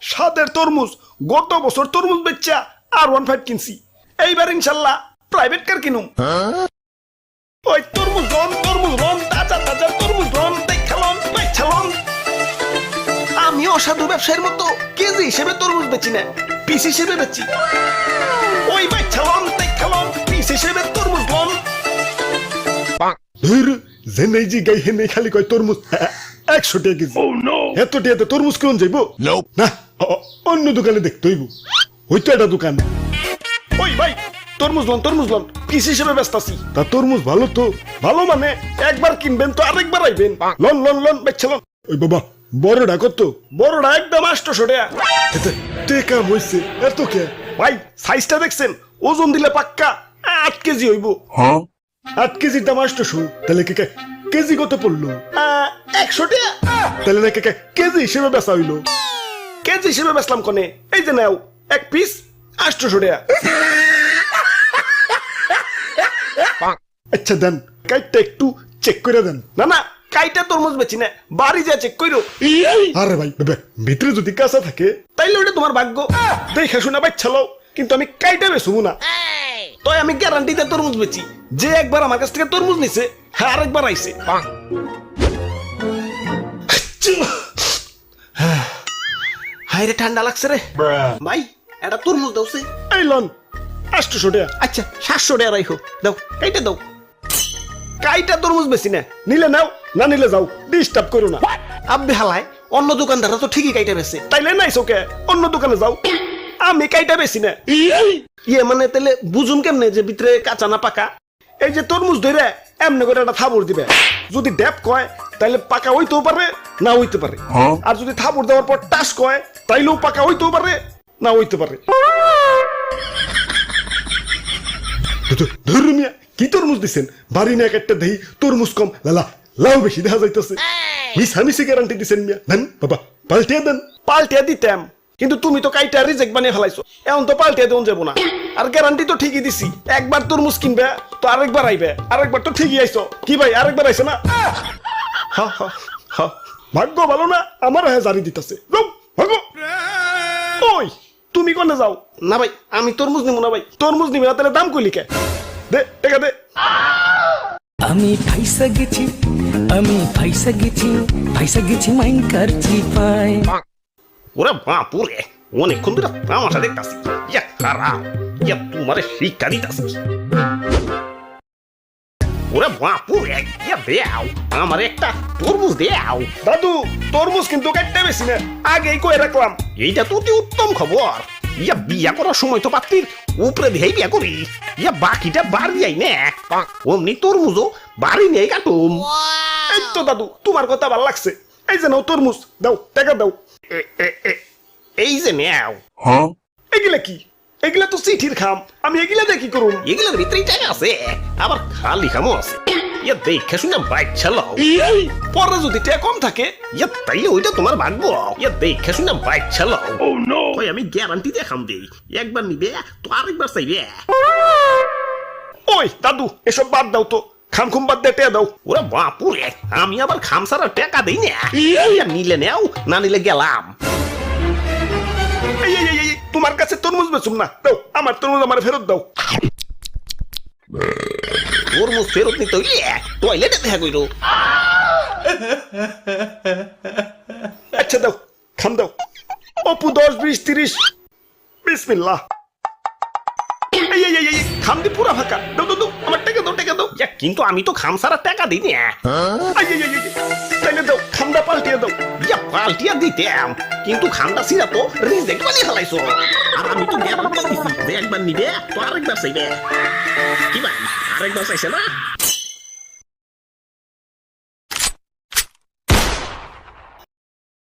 স্বাদের তরমুজ, গত বছর তরমুজ বেচা আর ওয়ান ফাইভ কিনছি। এইবার ইনশাল্লাহ প্রাইভেট কার কিনুম। ওই তরমুজ রন তরমুজ রন তাজা তাজা তরমুজ রন দেখালন বেচালন আমি অসাধু ব্যবসায়ের মতো কেজি হিসেবে তরমুজ বেচি না পিস হিসেবে বেচি। ওই বেচালন দেখালন পিস হিসেবে তরমুজ লন। ধুর জেনে জি গাই হেনে খালি কয় তরমুজ। একশো টাকা কেজি। এত টাকাতে তরমুজ কেমন যাইব? না অন্য দোকানে দেখতে হইব। ওই তো একটা দোকান। ওই ভাই তরমুজ লন তরমুজ লন। পিস হিসেবে ব্যস্ত আছি। তা তরমুজ ভালো তো। ভালো মানে একবার কিনবেন তো আরেকবার আইবেন। লন লন লন বেচ্ছে লন। ওই বাবা বড়টা কত? বড়টা একদম আষ্টশো টাকা। টেকা হইছে এত কে? ভাই সাইজটা দেখছেন? ওজন দিলে পাক্কা আট কেজি হইব। আট কেজির দাম আষ্টশো তাহলে কে কে- কেজি কত পড়ল? একশো টাকা। তাহলে না কে কে- কেজি হিসেবে বেচা হইল। কেজি হিসেবে বেচলাম কনে। এই যে নাও এক পিস আষ্টশো টাকা। আচ্ছা দেন কাইটটা একটু চেক করে দেন। না না কাইটা তরমুজ বেচি না বাড়ি যা চেক কইরো। আরে ভাই ভিতরে যদি কাঁচা থাকে। তাইলে ওটা তোমার ভাগ্য। দেখে শুনে বাচ্চালো কিন্তু আমি কাইটা বেচবো না। তাই আমি গ্যারান্টিতে তরমুজ বেচি। যে একবার আমার কাছ থেকে তরমুজ নিছে হ্যাঁ আরেকবার আইছে। হাই রে ঠান্ডা লাগছে রে। ভাই এটা তরমুজ দাও সে। এই লন আটশো টাকা। আচ্ছা সাতশো টাকা রাখো দাও কাইটা দাও। কাইটা তরমুজ বেশি না। নিলে নাও না নিলে যাও। ডিস্টার্ব করো না। আব্বে হালায় অন্য দোকানদাররা তো ঠিকই কাইটা বেছে তাইলে নাই চোখে অন্য দোকানে যাও। আমি কাইটা বেশি না। ইয়ে মানে তাহলে বুঝুন কেমনে যে ভিতরে কাঁচা না পাকা? এই যে তরমুজ ধরে এমনি করে একটা থাবড় দিবে। যদি ড্যাপ কয় তাইলে পাকা হইতেও পারে না হইতে পারে। আর যদি থাবড় দেওয়ার পর টাস কয় তাইলেও পাকা হইতেও পারে না হইতে পারে। ধরু মিয়া কি তরমুজ দিছেন? বাড়ি না একটা দেহি তরমুজ কম। লালা লাউ বেশি দেখা যাইতেছে। মিশামিশি গ্যারান্টি দিছেন মিয়া। দেন বাবা পাল্টিয়ে দেন। পাল্টিয়ে দিতাম। কিন্তু তুমি তো কাইটা রিজেক্ট বানিয়ে ফেলাইছো। এখন তো পাল্টিয়ে দেন যাব না। আর গ্যারান্টি তো ঠিকই দিছি। একবার তরমুজ কিনবে, তো আরেকবার আইবে। আরেকবার তো ঠিকই আইছো। কি ভাই, আরেকবার আইছে না? ভাগ্য ভালো না, আমার হ্যাঁ জারি দিতেছে ওই, তুমি কোনে যাও? না ভাই, আমি তরমুজ নিব না ভাই। তরমুজ নিবি না, তাহলে দাম কইলি কে দে, টাকা দে। আমি ফাইসা গেছি, আমি ফাইসা গেছি ফাইসা গেছি মাইন কারছি পায় ওরে বাপুরে অনেকক্ষণ ধরে তামাশা দেখতাছি। ইয়া খারাপ ইয়া তোমারে শিক্ষা দিতাছি। ওরে বাপুরে ইয়া দেও আমার একটা তরমুজ দেও। দাদু তরমুজ কিন্তু কাটতে বেশি না আগেই কই রাখলাম। এইটা তো অতি উত্তম খবর। ইয়া বিয়া করার সময় তো পাত্রীর উপরে দিয়েই বিয়া করি। ইয়া বাকিটা বাড়ি যাই না। অমনি তরমুজও বাড়ি নেই কাটুম। এই তো দাদু তোমার কথা ভালো লাগছে। এই যে নাও তরমুজ দাও টাকা দাও এ- এ- এ- এই যে নেও এগুলা কি এগুলা তো চিঠির খাম আমি এগুলা দিয়ে কি করুম এগুলার ভিতরেই টাকা আছে আবার খালি খামও আছে ইয়া দেখে শুনে বাইক চালাও পরে যদি টাকা কম থাকে ইয়া তাইলে ওইটা তোমার ভাগ্য ইয়া দেখে শুনে বাইক চালাও ওই আমি গ্যারান্টি দেখাম দেই একবার নিবে তো আরেকবার চাইবে ওই দাদু এসব বাদ দাও তো খাম খুম বাদ দিয়ে দাও। ওরা বাপুরে, আমি আবার খাম সারা টাকা দেই না। নিলে নেও, না নিলে গেলাম। তোমার কাছে তরমুজ বেচুম না। দাও, আমার তরমুজ আমার ফেরত দাও। তরমুজ ফেরত নিতে হইলে টয়লেটে দেখা কইরো। আচ্ছা দাও, খাম দাও। অপু দশ, বিশ, তিরিশ। বিসমিল্লাহ। খাম দি পুরা ফাঁকা। দাও দাও, আমার টাকা দাও। কিন্তু আমি তো খামসারা টাকা দিই না এই, তাইলে দাও খামটা পাল্টিয়ে দাও। ইয়া পাল্টিয়ে দিতাম। কিন্তু খামটা সিরা তো রিজেক্ট বানিয়ে ফেলাইছো। আর আমি তো গ্যারান্টি দিছি যে একবার নিবে তো আরেকবার চাইবে। কি ভাই আরেকবার চাইছে না?